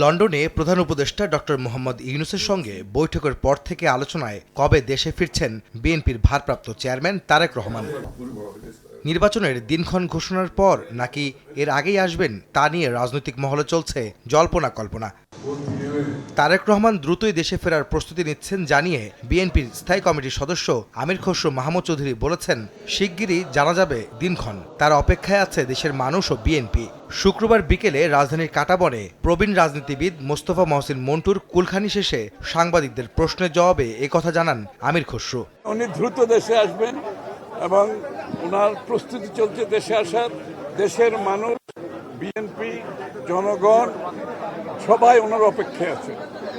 লন্ডনে প্রধান উপদেষ্টা ডক্টর মোহাম্মদ ইউনুসের সঙ্গে বৈঠকের পর থেকে আলোচনায় কবে দেশে ফিরছেন বিএনপির ভারপ্রাপ্ত চেয়ারম্যান তারেক রহমান? নির্বাচনের দিনক্ষণ ঘোষণার পর নাকি এর আগেই আসবেন তা নিয়ে রাজনৈতিক মহলে চলছে জল্পনা কল্পনা। তারেক রহমান দ্রুতই দেশে ফেরার প্রস্তুতি নিচ্ছেন জানিয়ে বিএনপির স্থায়ী কমিটির সদস্য আমির খসরু মাহমুদ চৌধুরী বলেছেন, শিগগিরই জানা যাবে দিনক্ষণ। তার অপেক্ষায় আছে দেশের মানুষ ও বিএনপি। শুক্রবার বিকেলে রাজধানীর কাটাবনে প্রবীণ রাজনীতিবিদ মোস্তফা মহসিন মন্টুর কুলখানি শেষে সাংবাদিকদের প্রশ্নের জবাবে একথা জানান আমির খসরু। উনি দ্রুত দেশে আসবেন এবং ওনার প্রস্তুতি চলছে দেশে আসার। দেশের মানুষ জনগণ সবাই ওনার অপেক্ষায় আছে।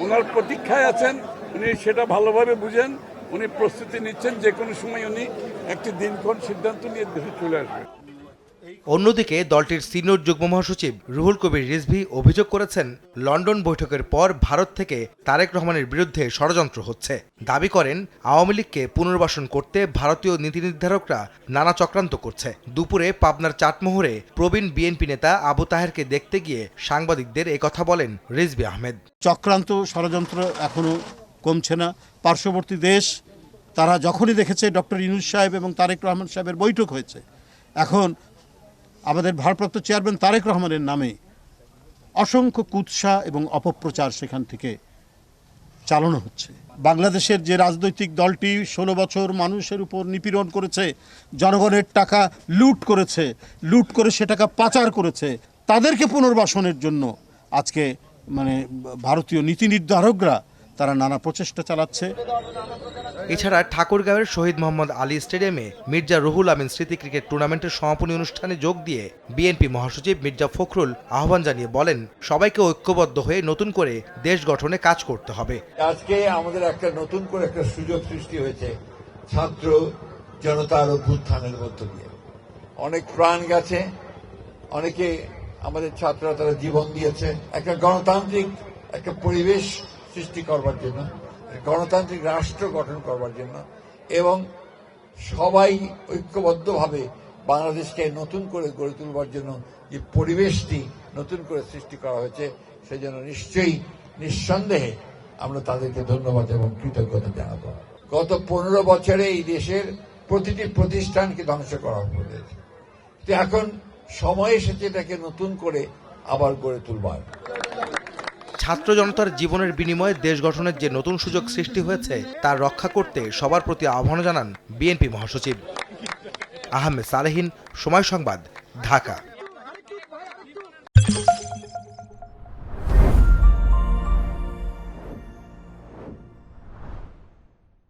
ওনার প্রতীক্ষায় আছেন, উনি সেটা ভালোভাবে বুঝেন, উনি প্রস্তুতি নিচ্ছেন যে কোনো সময় উনি একটি দিনক্ষণ সিদ্ধান্ত নিয়ে দেশে চলে আসবেন। অন্যদিকে দলটির সিনিয়র যুগ্ম মহাসচিব রুহুল কবির রিজভি অভিযোগ করেছেন, লন্ডন বৈঠকের পর ভারত থেকে তারেক রহমানের বিরুদ্ধে ষড়যন্ত্র হচ্ছে। দাবি করেন, আওয়ামী লীগকে পুনর্বাসন করতে ভারতীয় নীতি নির্ধারকরা নানা চক্রান্ত করছে। দুপুরে পাবনার চাটমোহরে প্রবীণ বিএনপি নেতা আবু তাহেরকে দেখতে গিয়ে সাংবাদিকদের একথা বলেন রিজভি আহমেদ। চক্রান্ত ষড়যন্ত্র এখনও কমছে না। পার্শ্ববর্তী দেশ, তারা যখনই দেখেছে ডক্টর ইনুজ সাহেব এবং তারেক রহমান সাহেবের বৈঠক হয়েছে, এখন আমাদের ভারপ্রাপ্ত চেয়ারম্যান তারেক রহমানের নামে অসংখ্য কুৎসা এবং অপপ্রচার সেখান থেকে চালানো হচ্ছে। বাংলাদেশের যে রাজনৈতিক দলটি ষোলো বছর মানুষের উপর নিপীড়ন করেছে, জনগণের টাকা লুট করেছে, লুট করে সে টাকা পাচার করেছে, তাদেরকে পুনর্বাসনের জন্য আজকে মানে ভারতীয় নীতি নির্ধারকরা তারা নানা প্রচেষ্টা চালাচ্ছে। এছাড়া ঠাকুরগাঁওয়ের শহীদ মোহাম্মদ আলী স্টেডিয়ামে মির্জা রুহুল আমিন স্মৃতি ক্রিকেট টুর্নামেন্টের সমাপনী অনুষ্ঠানে যোগ দিয়ে বিএনপি মহাসচিব মির্জা ফখরুল আহ্বান জানিয়ে বলেন সবাইকে ঐক্যবদ্ধ হয়ে নতুন করে দেশ গঠনে কাজ করতে হবে। আজকে আমাদের একটা নতুন করে একটা সুযোগ সৃষ্টি হয়েছে ছাত্র জনতার অভ্যুত্থানের মধ্য দিয়ে। অনেক প্রাণ গেছে অনেকে আমাদের ছাত্ররা তারা জীবন দিয়েছে। একটা গণতান্ত্রিক একটা পরিবেশ সৃষ্টি করবার জন্য, গণতান্ত্রিক রাষ্ট্র গঠন করবার জন্য, এবং সবাই ঐক্যবদ্ধভাবে বাংলাদেশকে নতুন করে গড়ে তুলবার জন্য যে পরিবেশটি নতুন করে সৃষ্টি করা হয়েছে সেই জন্য নিশ্চয়ই নিঃসন্দেহে আমরা তাদেরকে ধন্যবাদ এবং কৃতজ্ঞতা জানাব। গত পনেরো বছরে এই দেশের প্রতিটি প্রতিষ্ঠানকে ধ্বংস করা হয়েছে। এখন সময় এসেছে এটাকে নতুন করে আবার গড়ে তুলবার। ছাত্র জনতার জীবনের বিনিময়ে দেশ গঠনের যে নতুন সুযোগ সৃষ্টি হয়েছে তা রক্ষা করতে সবার প্রতি আহ্বান জানান বিএনপি মহাসচিব। আহমেদ সালেহীন, সময় সংবাদ, ঢাকা।